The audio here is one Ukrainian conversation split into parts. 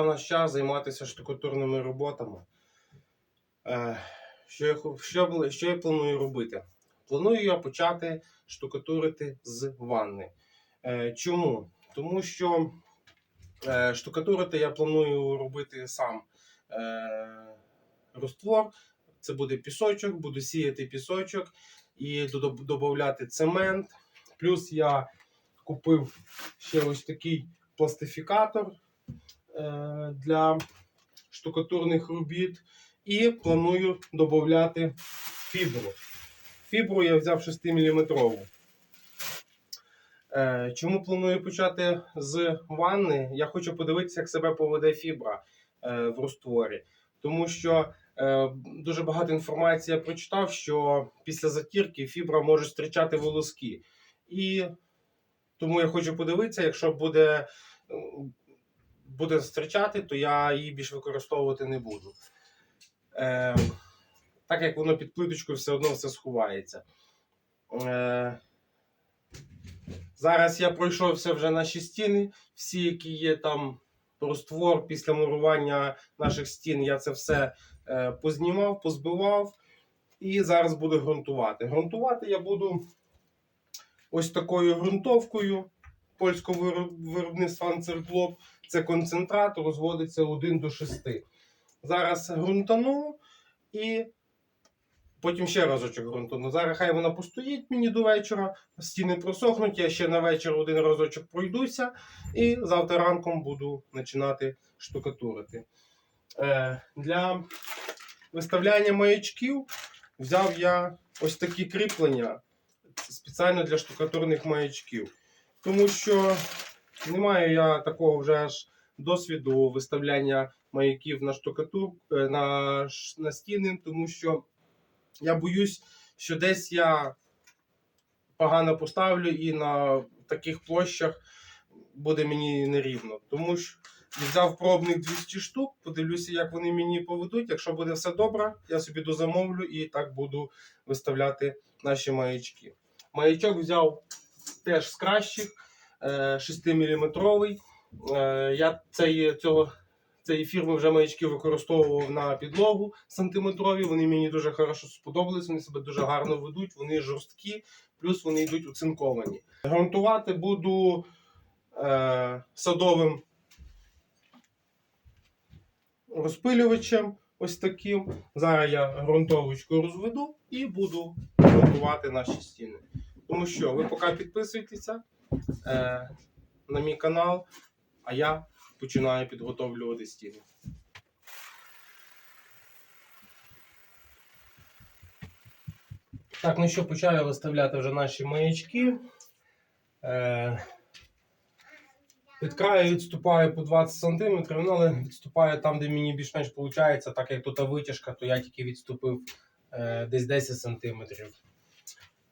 настав наш час займатися штукатурними роботами. Е, що, я, що, що я планую робити? Планую я почати штукатурити з ванни. Е, чому? Тому що е, штукатурити я планую робити сам розтвор. Це буде пісочок, буду сіяти пісочок і додавати цемент. Плюс я купив ще ось такий пластифікатор для штукатурних робіт. І планую додати фібру. Фібру я взяв 6 мм. Е, чому планую почати з ванни? Я хочу подивитися, як себе поведе фібра е, в розтворі. Тому що е, дуже багато інформації я прочитав, що після затірки фібра може зустрічати волоски. І тому я хочу подивитися, якщо буде, буде зустрічати, то я її більше використовувати не буду. Е, так як воно під плиточкою все одно все сховається. Е, зараз я пройшовся вже наші стіни, всі, які є там роствор після мурування наших стін, я це все е, познімав, позбивав. І зараз буду ґрунтувати. Ґрунтувати я буду ось такою ґрунтовкою польського вироб- виробництва Анцерклоп. Це концентрат, розводиться 1 до 6. Зараз ґрунтану і потім ще разочок ґрунтану. Зараз хай вона постоїть мені до вечора, стіни просохнуть, я ще на вечір один разочок пройдуся, і завтра ранком буду починати штукатурити. Е, для виставляння маячків взяв я ось такі кріплення спеціально для штукатурних маячків. Тому що не маю я такого вже аж досвіду виставляння маяків на штукатур е, на, на стіни, тому що я боюсь, що десь я погано поставлю і на таких площах буде мені нерівно. Тому що взяв пробних 200 штук, подивлюся, як вони мені поведуть. Якщо буде все добре, я собі дозамовлю і так буду виставляти наші маячки. Маячок взяв теж з кращих, 6 мм. Я цей, цього, цієї фірми вже маячки використовував на підлогу сантиметрові. Вони мені дуже хорошо сподобались, вони себе дуже гарно ведуть, вони жорсткі, плюс вони йдуть оцинковані. Грунтувати буду е, садовим розпилювачем. Ось таким. Зараз я ґрунтовочку розведу і буду ґрунтувати наші стіни. Тому що ви поки підписуйтеся е, на мій канал, а я починаю підготовлювати стіни. Так, ну що, почав виставляти вже наші маячки. Е, від краю відступаю по 20 см, ну, але відступаю там, де мені більш-менш виходить, так як тут витяжка, то я тільки відступив е, десь 10 см.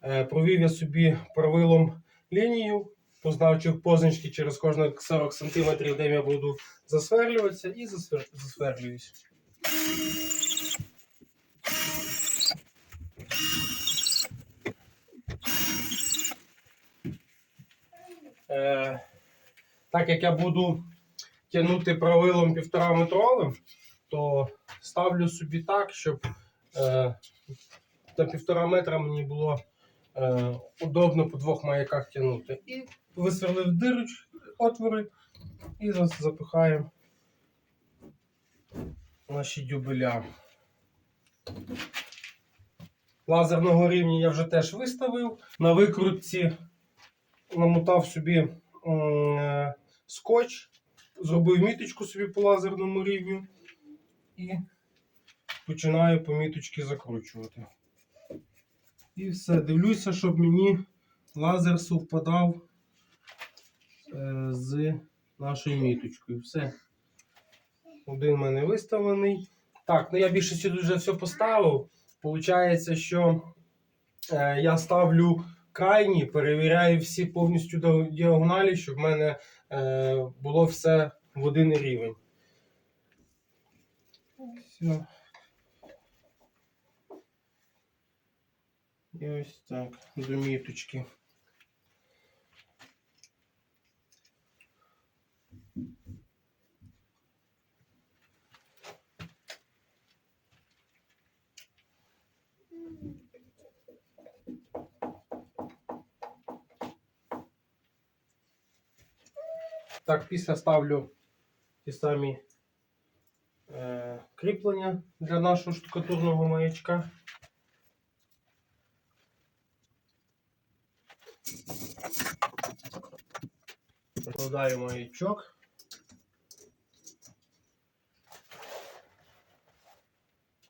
Е, провів я собі правилом лінію, познавчих позначки через кожні 40 см, де я буду засверлюватися, і засвер... засверлююсь. Е, так як я буду тягнути правилом півтора метровим, то ставлю собі так, щоб е, на півтора метра мені було удобно по двох маяках тягнути. І висверлив дируч, отвори і запихаємо наші дюбеля. Лазерного рівня я вже теж виставив. На викрутці намотав собі е, скотч, зробив міточку собі по лазерному рівню і починаю по міточці закручувати. І все, дивлюся, щоб мені лазер совпадав е, з нашою міточкою. Все. Один в мене виставлений. Так, ну я більше сюди вже все поставив. Получається, що е, я ставлю крайні, перевіряю всі повністю до- діагоналі, щоб в мене е, було все в один рівень. Все. І ось так, доміточки. Так, після ставлю ті самі е, кріплення для нашого штукатурного маячка. Прикладаю маячок.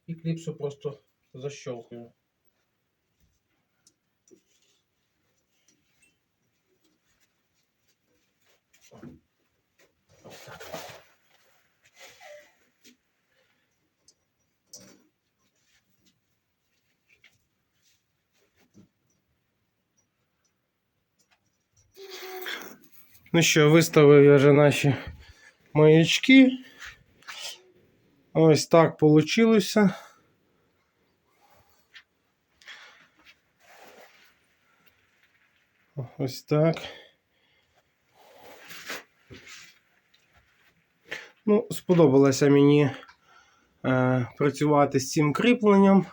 І кліпсу просто защелкую. Ну що, виставив я вже наші маячки. Ось так вийшло. Ось так. Ну, сподобалося мені е, працювати з цим кріпленням.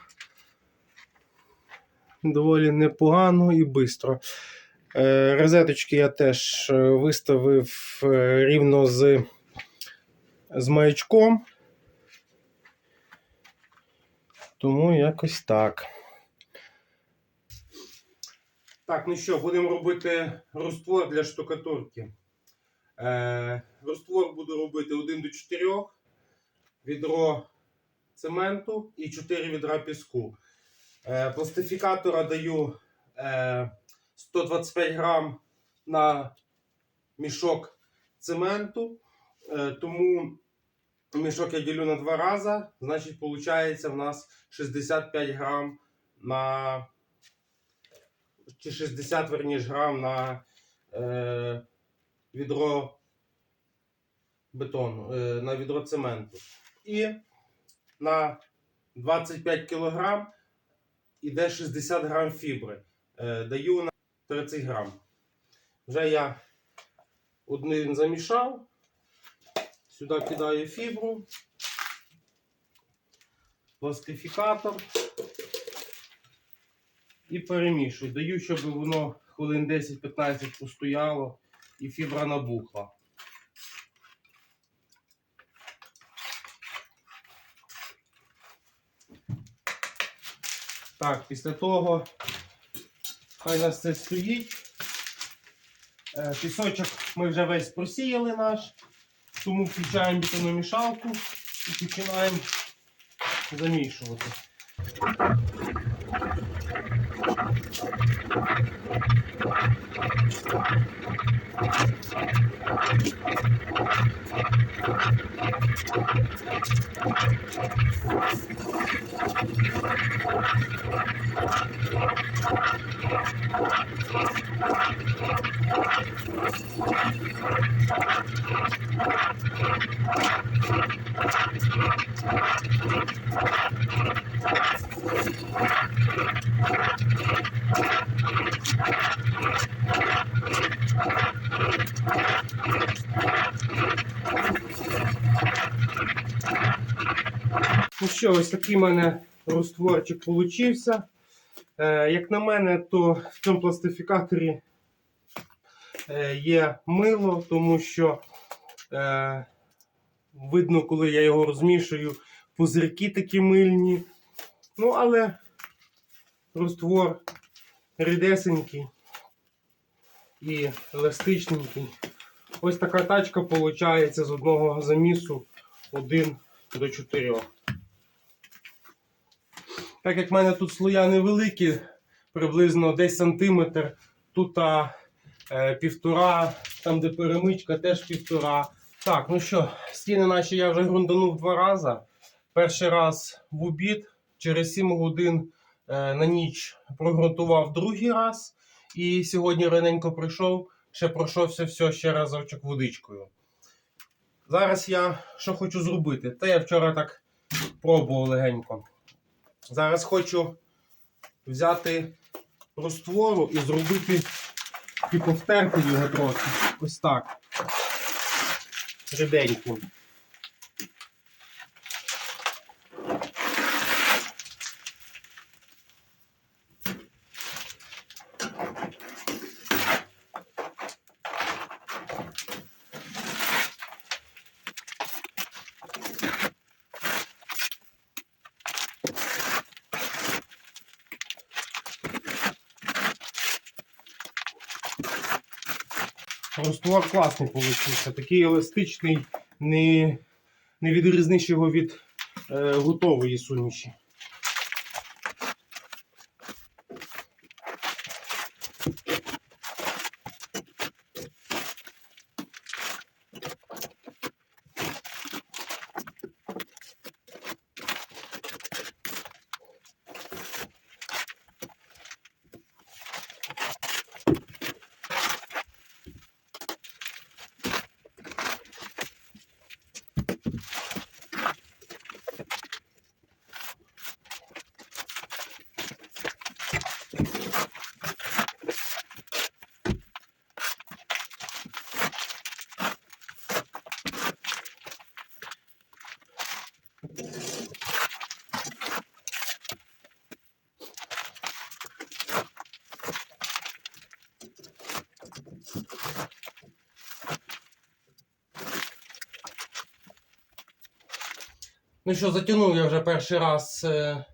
Доволі непогано і швидко. Е, розеточки я теж е, виставив е, рівно з, з маячком. Тому якось так. Так, ну що, будемо робити розтвор для штукатурки. Е, розтвор буду робити 1 до 4, відро цементу і 4 відра піску. Е, пластифікатора даю е, 125 грам на мішок цементу. Е, тому мішок я ділю на два рази. Значить, виходить в нас 65 грам на чи 60 верніш грам на е, відро бетону, е, на відро цементу. І на 25 кг іде 60 грам фібри. Е, даю на 30 грам. Вже я один замішав. Сюди кидаю фібру, пластифікатор і перемішую. Даю, щоб воно хвилин 10-15 постояло і фібра набухла. Так, після того хай нас це стоїть. Е, Пісочок ми вже весь просіяли наш, тому включаємо бетономішалку і починаємо замішувати. Ну що, ось такий в мене розтворчик получився. Е, як на мене, то в цьому пластифікаторі е, є мило, тому що е, видно, коли я його розмішую, пузирки такі мильні. Ну, але розтвор рідесенький і еластичненький. Ось така тачка виходить з одного замісу 1 до 4. Так як в мене тут слоя невеликі, приблизно десь сантиметр, тут а, е, півтора, там де перемичка, теж півтора. Так, ну що, стіни наші я вже грунданув два рази. Перший раз в обід, через 7 годин е, на ніч прогрунтував другий раз. І сьогодні раненько прийшов, ще пройшовся все ще разочок водичкою. Зараз я що хочу зробити? Та я вчора так пробував легенько. Зараз хочу взяти роствору і зробити і повтерти його трохи. Ось так. Ріденьким. Класний вийшов. Такий еластичний, не, не відрізниш його від е, готової суміші. Ну що, затягнув я вже перший раз е,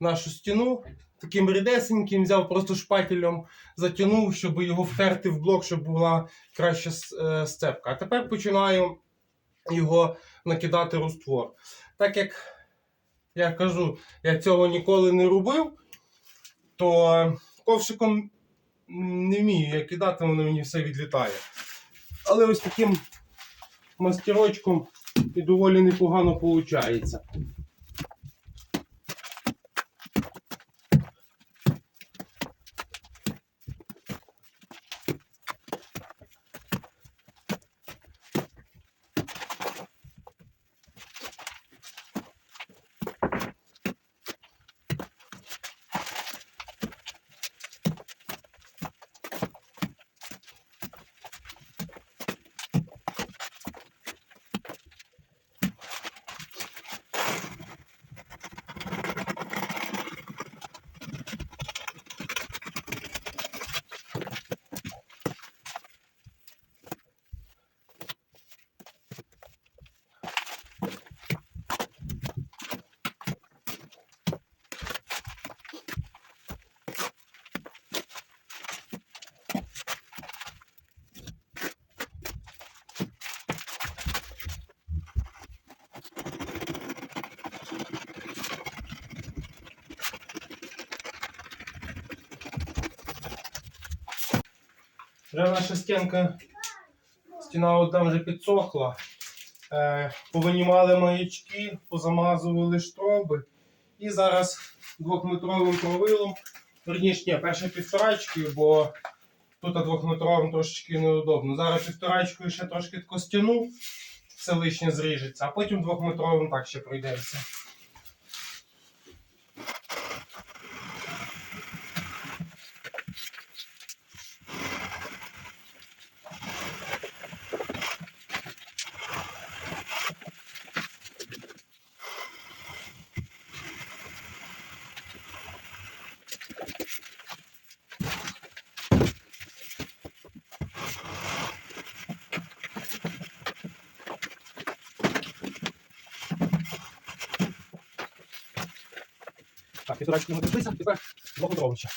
нашу стіну. Таким рідесеньким взяв просто шпателем, затягнув, щоб його втерти в блок, щоб була краща е, сцепка. А тепер починаю його накидати розтвор. Так як я кажу, я цього ніколи не робив, то ковшиком не вмію я кидати, воно мені все відлітає. Але ось таким мастерочком і доволі непогано виходить. Вже наша стінка, стіна от там вже підсохла. Е, повинімали маячки, позамазували штроби. І зараз двохметровим провилом, верніше, ні, перше півторачкою, бо тут двохметровим трошечки неудобно. Зараз півторачкою ще трошки тако стіну, все лишнє зріжеться, а потім двохметровим так ще пройдеться. Ми прийшлися, тепер ще.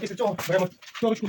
Після цього беремо п'ятерочку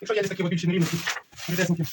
Якщо є десь такі от більші нерівності, рідесенькі.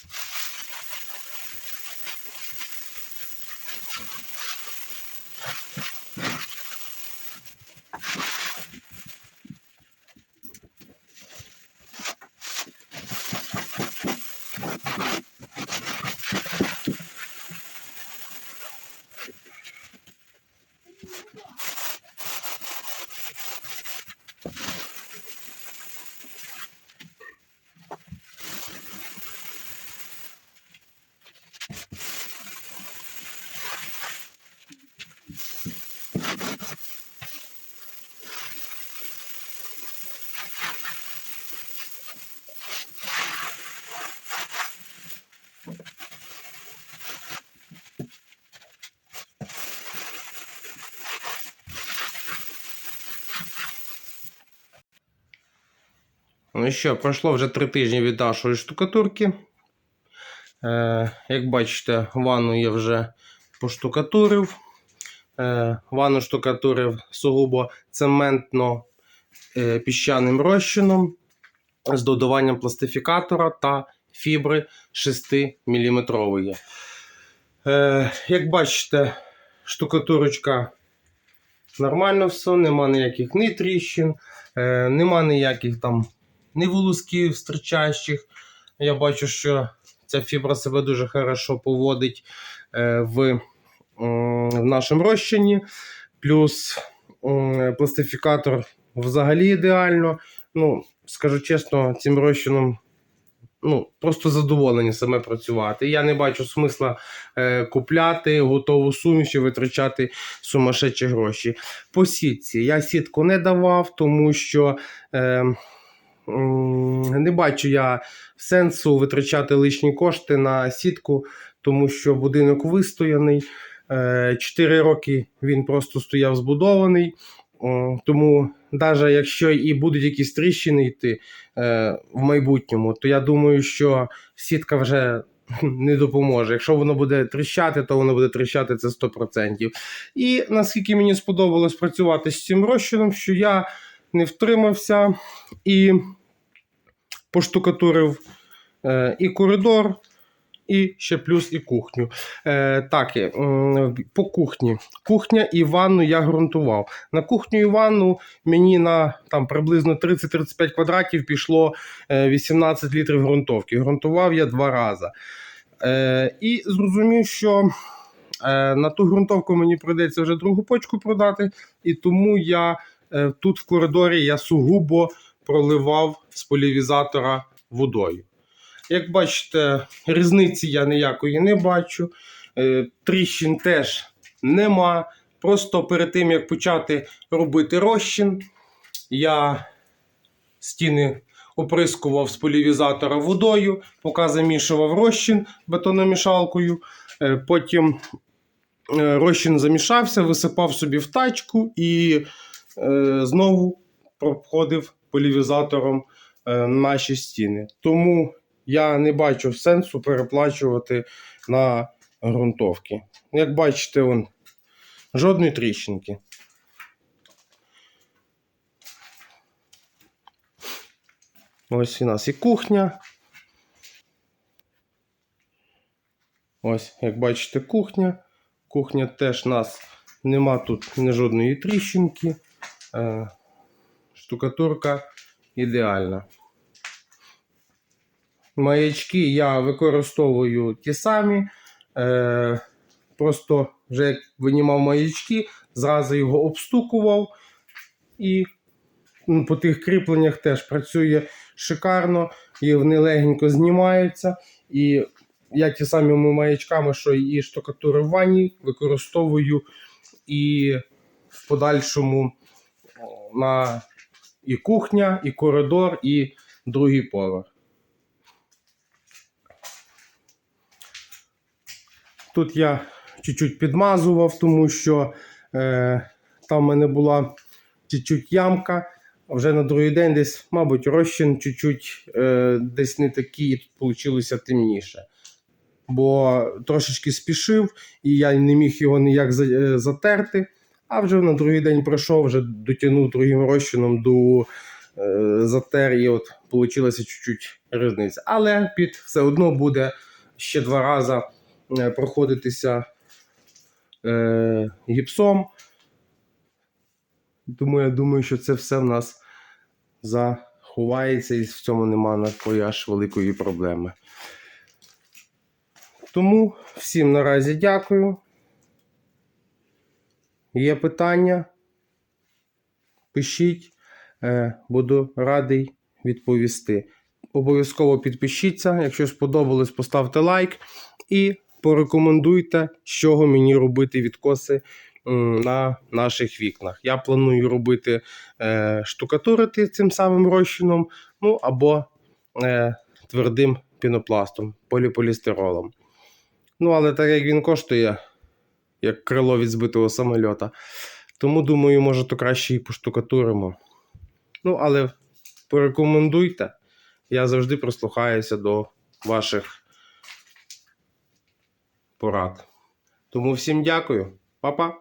Ну що, пройшло вже три тижні від нашої штукатурки. Е, як бачите, ванну я вже поштукатурив. Е, ванну штукатурив сугубо цементно е, піщаним розчином з додаванням пластифікатора та фібри 6 мм. Е, як бачите, штукатурочка нормально все, нема ніяких ні тріщин, е, нема ніяких там ні волосків стричащих. Я бачу, що ця фібра себе дуже хорошо поводить е, в, в нашому розчині. Плюс пластифікатор взагалі ідеально. Ну, скажу чесно, цим розчином ну, просто задоволені саме працювати. Я не бачу смисла е, купляти готову суміш і витрачати сумасшедші гроші. По сітці я сітку не давав, тому що. Е, Не бачу я сенсу витрачати лишні кошти на сітку, тому що будинок вистояний. 4 роки він просто стояв збудований. Тому, навіть якщо і будуть якісь тріщини йти е, в майбутньому, то я думаю, що сітка вже не допоможе. Якщо воно буде тріщати, то воно буде тріщати це 100%. І наскільки мені сподобалось працювати з цим розчином, що я не втримався і поштукатурив е, і коридор, і ще плюс і кухню. Е, так, е, по кухні. Кухня і ванну я ґрунтував. На кухню і ванну мені на там, приблизно 30-35 квадратів пішло е, 18 літрів ґрунтовки. Ґрунтував я два рази. І зрозумів, що на ту ґрунтовку мені прийдеться вже другу почку продати, і тому я тут в коридорі я сугубо проливав з полівізатора водою. Як бачите, різниці я ніякої не бачу. Е, Тріщин теж нема. Просто перед тим, як почати робити розчин, я стіни оприскував з полівізатора водою, поки замішував розчин бетономішалкою. Е, Потім е, розчин замішався, висипав собі в тачку і е, знову проходив полівізатором е, наші стіни. Тому я не бачу сенсу переплачувати на ґрунтовки. Як бачите, вон, жодної тріщинки. Ось у нас і кухня. Ось, як бачите, кухня. Кухня теж у нас нема тут ні жодної тріщинки. Е, штукатурка ідеальна. Маячки я використовую ті самі. Е, просто вже як винімав маячки, зразу його обстукував і ну, по тих кріпленнях теж працює шикарно, і вони легенько знімаються. І я ті самі маячками, що і штукатури в ванні, використовую і в подальшому на і кухня, і коридор, і другий поверх. Тут я чуть-чуть підмазував, тому що е, там в мене була чуть-чуть ямка. А вже на другий день десь, мабуть, розчин чуть-чуть е, десь не такий, і тут вийшло темніше. Бо трошечки спішив, і я не міг його ніяк е, затерти. А вже на другий день пройшов, вже дотягнув другим розчином до е, затер, і от вийшла чуть-чуть різниця. Але під все одно буде ще два рази е, проходитися е, гіпсом. Тому я думаю, що це все в нас заховається і в цьому немає такої аж великої проблеми. Тому всім наразі дякую. Є питання? Пишіть. е, буду радий відповісти. Обов'язково підпишіться, якщо сподобалось, поставте лайк і порекомендуйте, з чого мені робити відкоси на наших вікнах. Я планую робити е, штукатурити цим самим розчином, ну або е, твердим пінопластом, поліполістиролом. Ну, але так як він коштує, як крило від збитого самольота, тому думаю, може, то краще і поштукатуримо. Ну, але порекомендуйте. Я завжди прислухаюся до ваших порад. Тому всім дякую, Па-па!